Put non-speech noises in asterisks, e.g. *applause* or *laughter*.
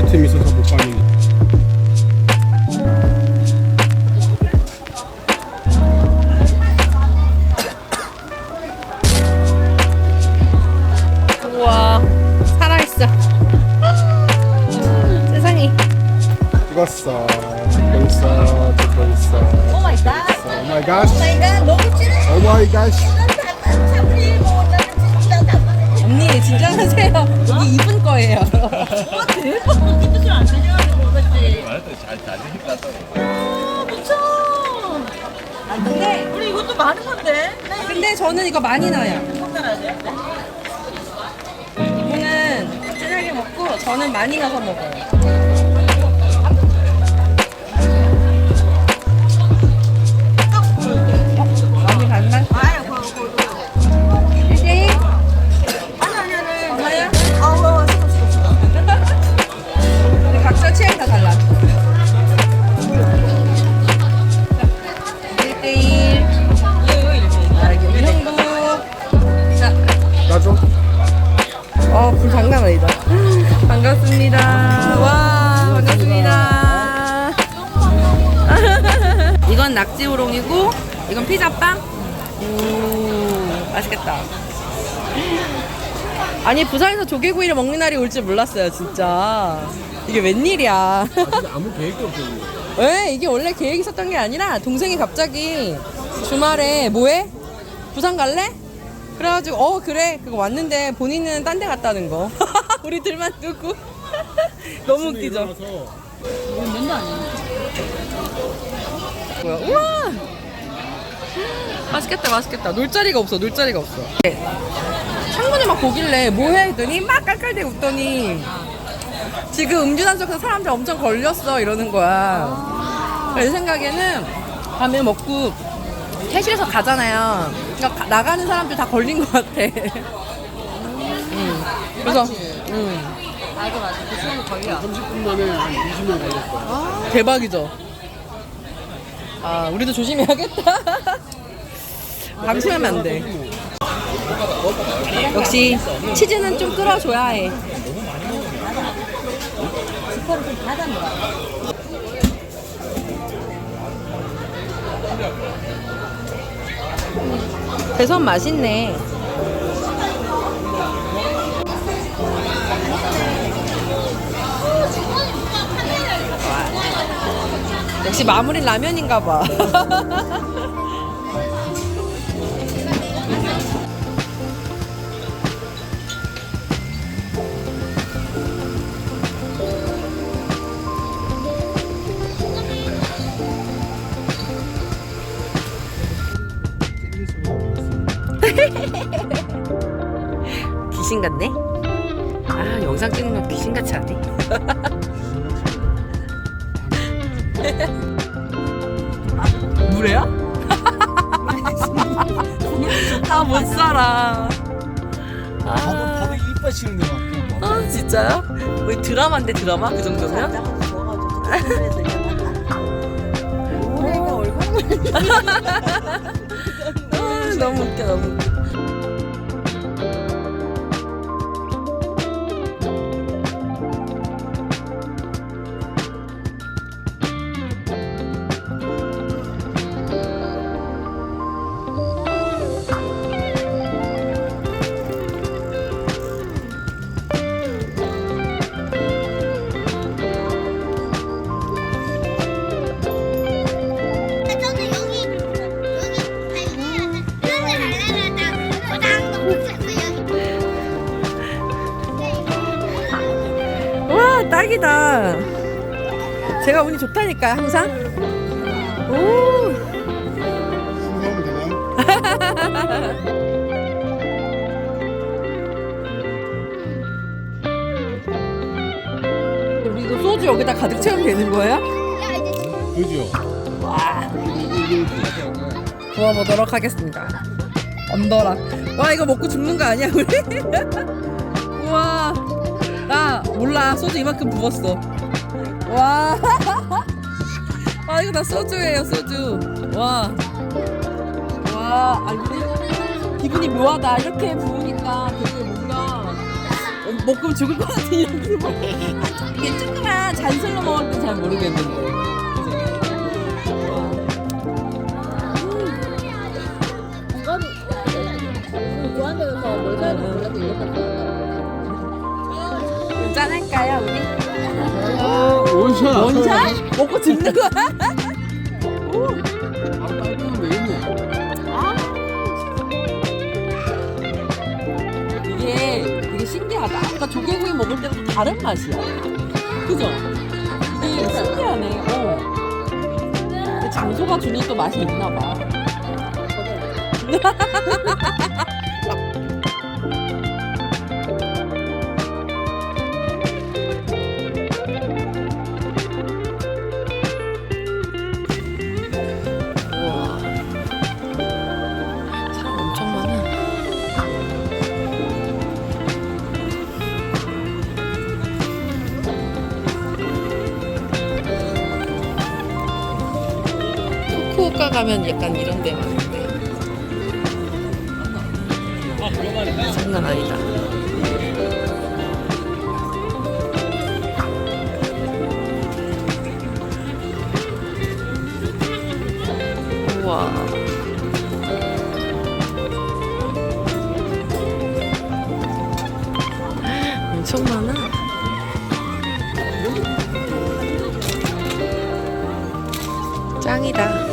틈이 있어서 못 가는 우와 살아있어. 세상에. 찍었어. 찍고 있어. 찍고 있어. 오 마이 갓. 오 마이 갓 마이 갓. 너무 진해. 오 마이 갓. 언니 진정하세요. 여기 입은 거예요 *laughs* 아 미쳐. 안 근데 우리 이것도 많은 건데. 근데 저는 이거 많이 나요. 이거는 진하게 먹고 저는 많이 넣어서 먹어요 이건 낙지 우롱이고, 이건 피자빵. 오, 맛있겠다. 아니, 부산에서 조개구이를 먹는 날이 올 줄 몰랐어요, 진짜. 이게 웬일이야. 아직 아무 계획도 없었는데 왜? 이게 원래 계획 있었던 게 아니라, 동생이 갑자기 주말에 뭐해? 부산 갈래? 그래가지고 어 그래 그거 왔는데 본인은 딴 데 갔다는 거 *laughs* 우리 둘만 두고 *laughs* 너무 웃기죠 면도 아니야. 뭐야 우와 *gasps* 맛있겠다 맛있겠다 놀 자리가 없어 놀 자리가 없어 네. 창문을 막 보길래 뭐해 했더니 막 깔깔대고 웃더니 지금 음주단속에서 사람들 엄청 걸렸어 이러는 거야 내 생각에는 밤에 먹고 택시에서 가잖아요 그러니까 가- 나가는 사람들 다 걸린 것 같아 *laughs* 음. 그래서 음. 맞아 맞아. 그 시간이 걸려. 30분 만에 한 20명 걸렸어 대박이죠. 아, 우리도 조심해야겠다. 방심하면 *laughs* 안 돼. 역시 치즈는 좀 끌어줘야 해. 대선 맛있네. 역시 마무리 라면인가 봐. *laughs* 귀신 같네? 아, 영상 찍는 거 귀신같이 하네. *laughs* *laughs* 물에야? 아, *laughs* 못 살아. 다들 다들 이빨 치는데 막 아, 진짜요? 거의 드라마인데, 드라마? 그 정도면? 아, 너무 웃겨, 너무 웃겨. 딱이다. 제가 운이 좋다니까요, 항상. 오. 신고하면 되나요? 우리 이거 소주 여기다 가득 채우면 되는 거예요? 그죠? 와, 부어보도록 하겠습니다. 언더락. 와, 이거 먹고 죽는 거 아니야, 우리? *laughs* 우와. 나 몰라. 소주 이만큼 부었어. 와. 아, 이거 다 소주예요, 소주. 와. 와, 아, 근데 기분이 묘하다. 이렇게 부으니까 되게 뭔가 먹으면 죽을 것 같은 이런 기분. 이게 조그만 잔술로 먹을 땐 잘 모르겠는데. 짠할까요 우리? 원샷. 원샷? 먹고 죽는 거야? 아, 빨리면 되겠네. 이게 되게 신기하다. 아까 조개구이 먹을 때랑 또 다른 맛이야. 그죠? 이게 신기하네. 어. 근데 장소가 주는 또 맛이 있나 봐. *laughs* 우와. 사람 엄청 많아. 후쿠오카 가면 약간 이런 데 많은데 장난 아니다 짱이다.